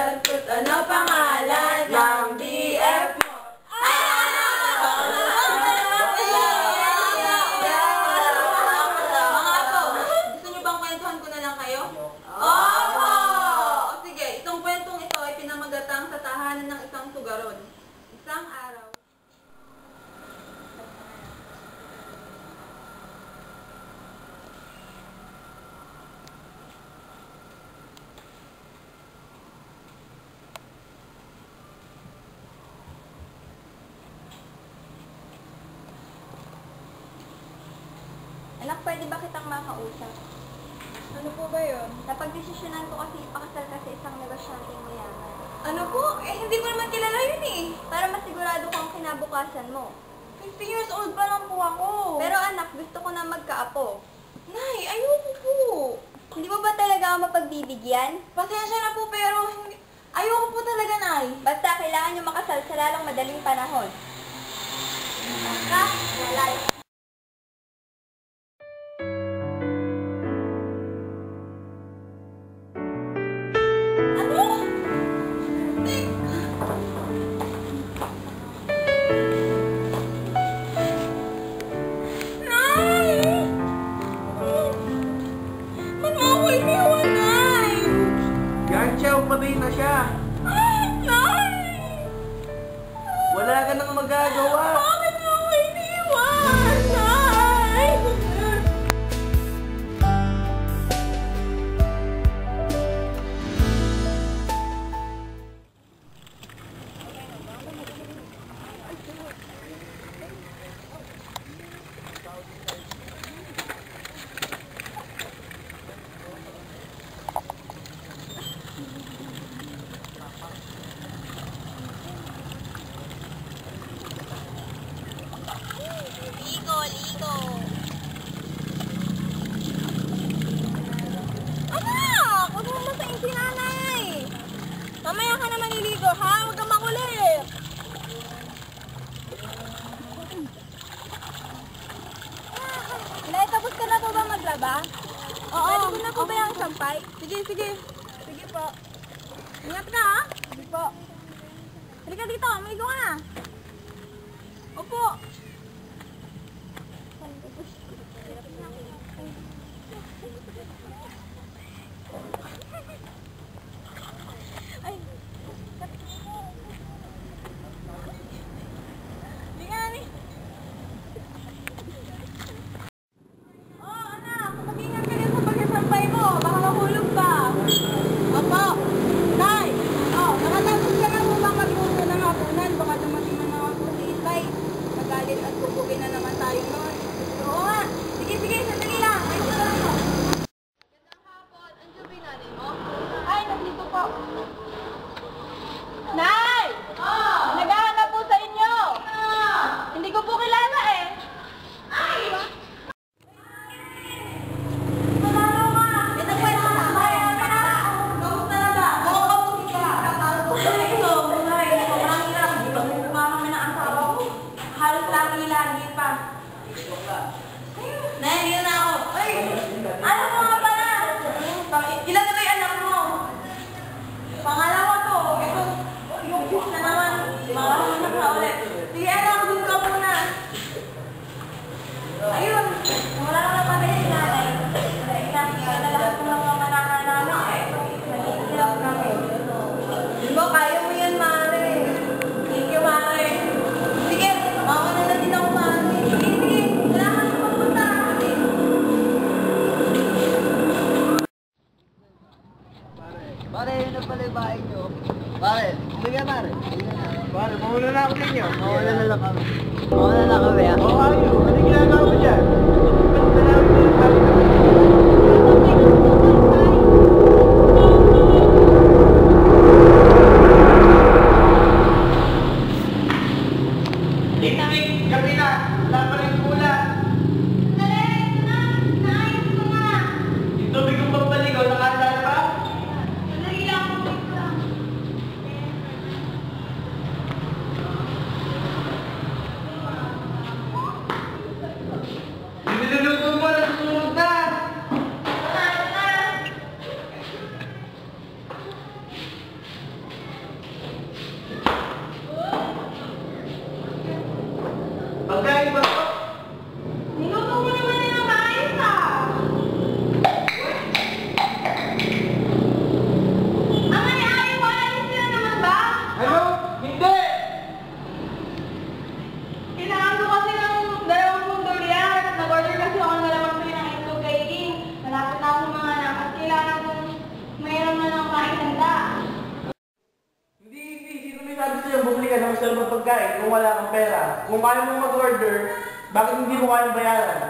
Kut ano pangalan ng BF mo? Mga gusto niyo bang kwentuhan ko na lang kayo? Opo! O sige, itong kwentong ito ay pinamagatang sa tahanan ng isang sugaron. Isang araw. Anak, pwede ba kitang makausap? Ano po ba yun? Napagdesisyonan ko kasi ipakasal ka sa isang negosyanteng mayaman. Ano po? Eh, hindi ko naman kilala yun eh. Para masigurado ko ang kinabukasan mo. 15 years old pa lang po ako. Pero anak, gusto ko na magkaapo. Nay, ayoko po. Hindi mo ba talaga ako mapagbibigyan? Pasensya na po pero hindi, ayoko po talaga, Nay. Basta kailangan nyo makasal sa lalong madaling panahon. Ka, lalay. Na siya. Ba? Oo. Pwede ko na po ba yung sampay? Sige, sige. Sige po. Ingat ka, ha? Sige po. Halika dito, maligo ka na. Opo. agrada.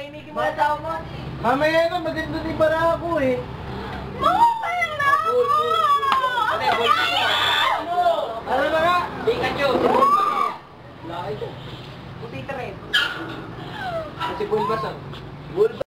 Tahimik mo na tao mo. Mamaya na, maganda din para ako eh. Makapayan na ako! Ano ba Ano ba nga? Pikachu! Lahay ko. Puti ka rin. Kasi bulbasan. Ah. Bulbasan.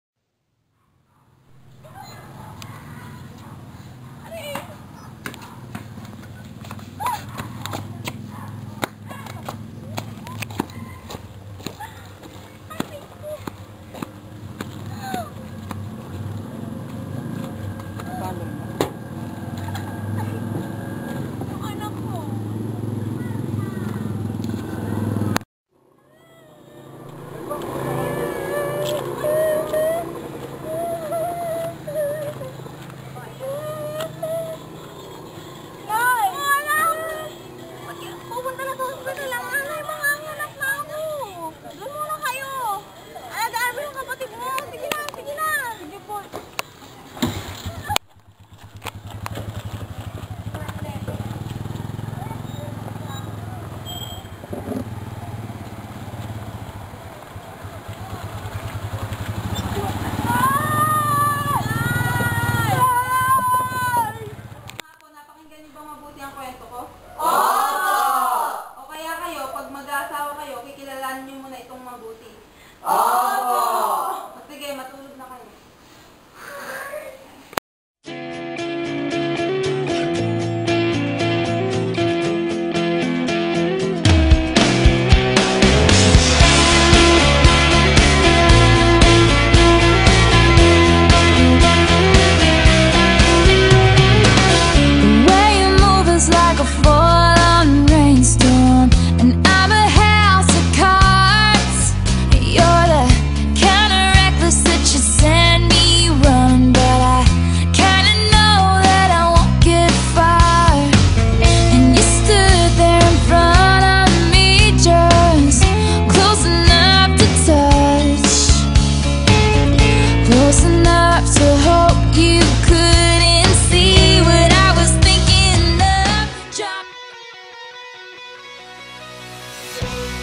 Peace.